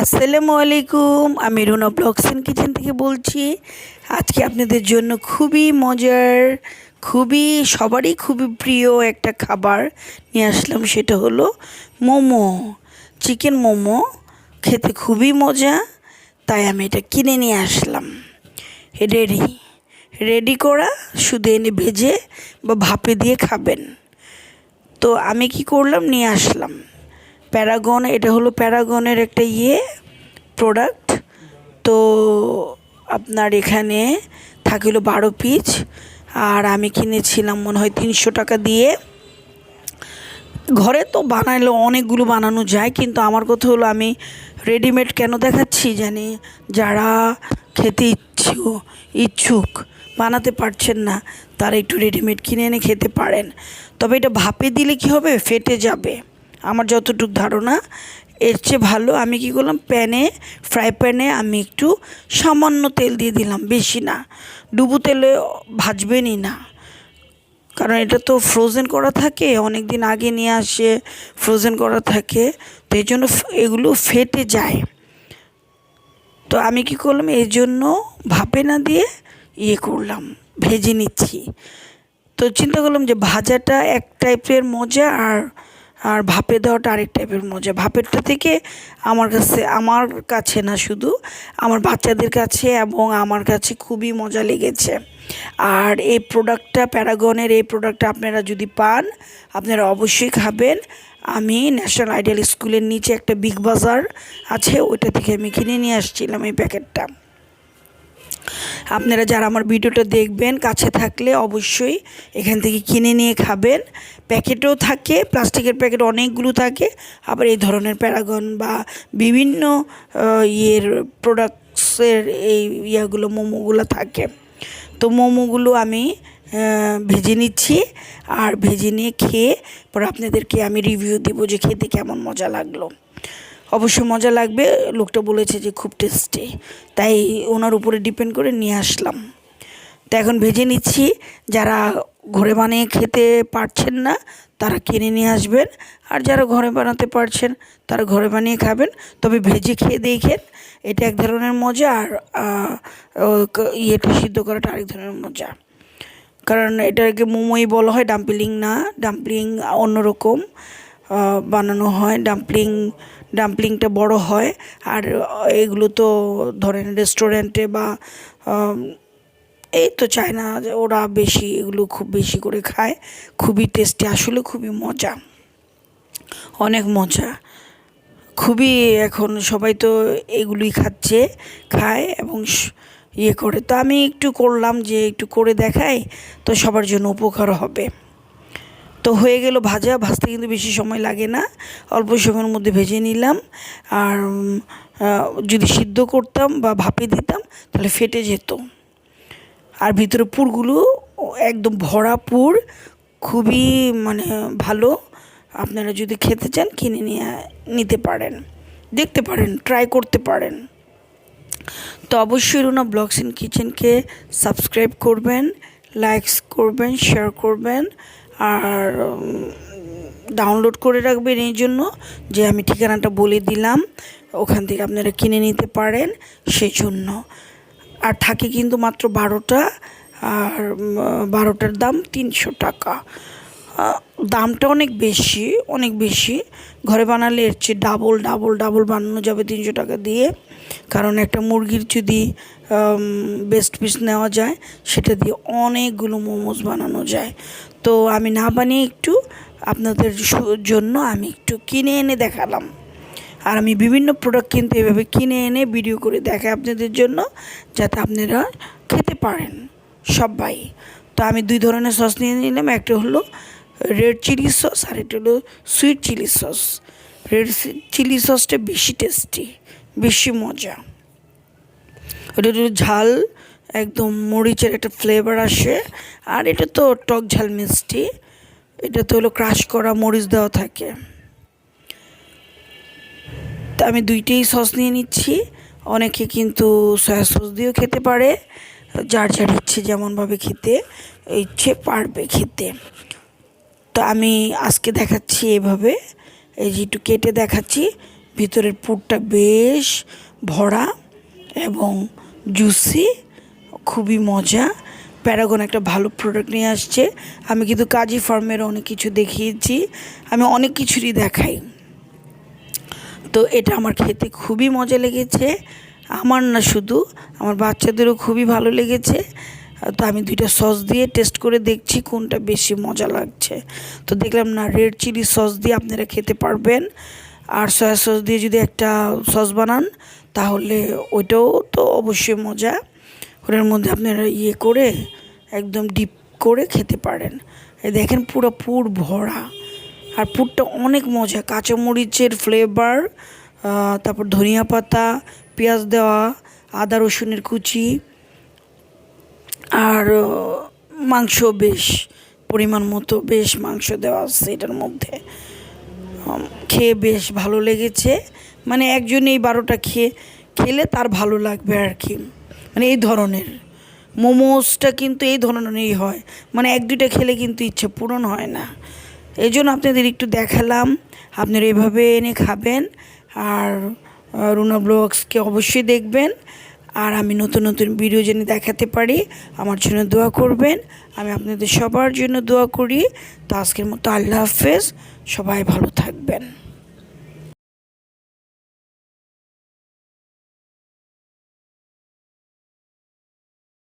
আসসালামু আলাইকুম, আমি রুনা ব্লগস অ্যান্ড কিচেন থেকে বলছি, আজকে আপনাদের জন্য খুবই মজার, খুবই, সবারই খুবই প্রিয় একটা খাবার নিয়ে আসলাম, সেটা হলো মোমো, চিকেন মোমো, খেতে খুবই মজা, তাই আমি এটা কিনে নিয়ে আসলাম। রেডি রেডি করা, শুধু এনে ভেজে বা ভাপে দিয়ে খাবেন। তো আমি কি করলাম, নিয়ে আসলাম। প্যারাগন, এটা হলো প্যারাগনের একটা ইয়ে প্রোডাক্ট তো আপনার এখানে থাকিল বারো পিস, আর আমি কিনেছিলাম মনে হয় তিনশো টাকা দিয়ে। ঘরে তো বানাইলে অনেকগুলো বানানো যায়, কিন্তু আমার কথা হলো আমি রেডিমেড কেন দেখাচ্ছি জানি? যারা খেতে ইচ্ছু, ইচ্ছুক বানাতে পারছেন না, তারা একটু রেডিমেড কিনে এনে খেতে পারেন। তবে এটা ভাপে দিলে কি হবে? ফেটে যাবে। আমার যতটুকু ধারণা, এর চেয়ে ভালো আমি কি করলাম, প্যানে, ফ্রাই প্যানে আমি একটু সামান্য তেল দিয়ে দিলাম, বেশি না। ডুবু তেলে ভাজবেনই না। কারণ এটা তো ফ্রোজেন করা থাকে অনেক দিন আগে নিয়ে আসে ফ্রোজেন করা থাকে, তো এই জন্য এগুলো ফেটে যায়। তো আমি কি করলাম এই জন্য ভাপে না দিয়ে ইয়ে করলাম, ভেজে নিচ্ছি। তো চিন্তা করলাম যে ভাজাটা এক টাইপের মজা আর আর ভাপে দেওয়াটা আরেক টাইপের মজা। ভাপেরটা থেকে আমার কাছে আমার কাছে না শুধু, আমার বাচ্চাদের কাছে এবং আমার কাছে খুবই মজা লেগেছে। আর এই প্রোডাক্টটা প্যারাগনের এই প্রোডাক্টটা আপনারা যদি পান, আপনারা অবশ্যই খাবেন। আমি ন্যাশনাল আইডিয়াল স্কুলের নিচে একটা বিগ বাজার আছে, ওইটা থেকে আমি কিনে নিয়ে আসছিলাম এই প্যাকেটটা আপনারা যারা আমার ভিডিওটা দেখবেন, কাছে থাকলে অবশ্যই এখান থেকে কিনে নিয়ে খাবেন। প্যাকেটও থাকে, প্লাস্টিকের প্যাকেট অনেকগুলো থাকে। আবার এই ধরনের প্যারাগন বা বিভিন্ন ইয়ের প্রোডাক্টসের এই ইয়াগুলো, মোমোগুলো থাকে। তো মোমোগুলো আমি ভেজে নিচ্ছি। আর ভেজে নিয়ে খেয়ে পরে আপনাদেরকে আমি রিভিউ দেবো যে খেতে কেমন মজা লাগল। অবশ্যই মজা লাগবে। লোকটা বলেছে যে খুব টেস্টি তাই ওনার উপরে ডিপেন্ড করে নিয়ে আসলাম। তো এখন ভেজে নিচ্ছি। যারা ঘরে বানিয়ে খেতে পারছেন না, তারা কিনে নিয়ে আসবেন। আর যারা ঘরে বানাতে পারছেন, তারা ঘরে বানিয়ে খাবেন। তবে ভেজে খেয়ে দেখেন, এটা এক ধরনের মজা আর ইয়েটা সিদ্ধ করাটা আরেক ধরনের মজা। কারণ এটাকে মোমোই বলা হয় ডাম্পলিং না। ডাম্পলিং অন্যরকম। বানানো হয় ডাম্পলিং ডাম্পলিংটা বড় হয়, আর এগুলো তো ধরেন রেস্টুরেন্টে বা এই তো চায় চায়না ওরা বেশি, এগুলো খুব বেশি করে খায়, খুবই টেস্টি আসলে খুবই মজা, অনেক মজা, খুবই এখন সবাই তো এগুলোই খাচ্ছে, খায় এবং ইয়ে করে, তো আমি একটু করলাম যে একটু করে দেখাই, তো সবার জন্য উপকার হবে। তো হয়ে গেল ভাজা, ভাজতে কিন্তু বেশি সময় লাগে না। অল্প সময়ের মধ্যে ভেজে নিলাম। আর যদি সিদ্ধ করতাম বা ভাপে দিতাম, তাহলে ফেটে যেত। আর ভিতরে পুরগুলো একদম ভরা পুর, খুবই মানে ভালো। আপনারা যদি খেতে চান, কিনে নিয়ে, নিতে পারেন। দেখতে পারেন ট্রাই করতে পারেন। তো অবশ্যই রুনা ব্লগস ইন কিচেনকে সাবস্ক্রাইব করবেন লাইকস করবেন শেয়ার করবেন। আর ডাউনলোড করে রাখবেন এই জন্য যে আমি ঠিকানাটা বলে দিলাম। ওখান থেকে আপনারা কিনে নিতে পারেন সেই জন্য আর থাকে কিন্তু মাত্র বারোটা, আর বারোটার দাম তিনশো টাকা। দামটা অনেক বেশি অনেক বেশি। ঘরে বানালে এর চেয়ে ডাবল ডাবল ডাবল বানানো যাবে তিনশো টাকা দিয়ে। কারণ একটা মুরগির যদি বেস্ট পিস নেওয়া যায়, সেটা দিয়ে অনেকগুলো মোমোজ বানানো যায়। তো আমি না বানিয়ে একটু আপনাদের জন্য আমি একটু কিনে এনে দেখালাম। আর আমি বিভিন্ন প্রোডাক্ট কিন্তু এভাবে কিনে এনে ভিডিও করে দেখাই আপনাদের জন্য, যাতে আপনারা খেতে পারেন সবাই। তো আমি দুই ধরনের সস নিয়ে নিলাম, একটা হলো রেড চিলি সস আর একটা হলো sweet chili sauce red chili সসটা বেশি টেস্টি বেশি মজা। ওটা একটু ঝাল, একদম মরিচের একটা ফ্লেভার আসে। আর এটা তো টক ঝাল মিষ্টি, এটা তো হলো ক্রাশ করা মরিচ দেওয়া থাকে। তা আমি দুইটাই সস নিয়ে নিচ্ছি। অনেকে কিন্তু সয়া সস দিয়েও খেতে পারে। যার যার ইচ্ছে যেমনভাবে খেতে ইচ্ছে পারবে খেতে। তো আমি আজকে দেখাচ্ছি এভাবে। এই যে একটু কেটে দেখাচ্ছি। ভিতরের পুরটা বেশ ভরা এবং জুসি খুবই মজা। প্যারাগন একটা ভালো প্রোডাক্ট নিয়ে আসছে। আমি কিন্তু কাজী ফার্মের অনেক কিছু দেখিয়েছি। আমি অনেক কিছুরই দেখাই। তো এটা আমার খেতে খুবই মজা লেগেছে। আমার না শুধু, আমার বাচ্চাদেরও খুবই ভালো লেগেছে। তো আমি দুইটা সস দিয়ে টেস্ট করে দেখছি কোনটা বেশি মজা লাগছে। তো দেখলাম না রেড চিলি সস দিয়ে আপনারা খেতে পারবেন। আর সয়া সস দিয়ে যদি একটা সস বানান, তাহলে ওইটাও তো অবশ্যই মজা। ওটার মধ্যে আপনারা ইয়ে করে একদম ডিপ করে খেতে পারেন। দেখেন পুরো পুর ভরা। আর পুরটা অনেক মজা। কাঁচামরিচের ফ্লেভার তারপর ধনিয়া পাতা, পেঁয়াজ দেওয়া, আদা রসুনের কুচি। আর মাংস বেশ পরিমাণ মতো বেশ মাংস দেওয়া আছে এটার মধ্যে। খেয়ে বেশ ভালো লেগেছে। মানে একজন এই বারোটা খেয়ে, খেলে তার ভালো লাগবে আর কি। মানে এই ধরনের। মোমোসটা কিন্তু এই ধরনেরই হয়। মানে এক দুইটা খেলে কিন্তু ইচ্ছে পূরণ হয় না। এই জন্য আপনাদের একটু দেখালাম। আপনারা এভাবে এনে খাবেন। আর রুনা ব্লগসকে অবশ্যই দেখবেন। আর আমি নতুন নতুন ভিডিও যেন দেখাতে পারি, আমার জন্য দোয়া করবেন। আমি আপনাদের সবার জন্য দোয়া করি। তো আজকের মতো আল্লাহ হাফেজ, সবাই ভালো থাকবেন।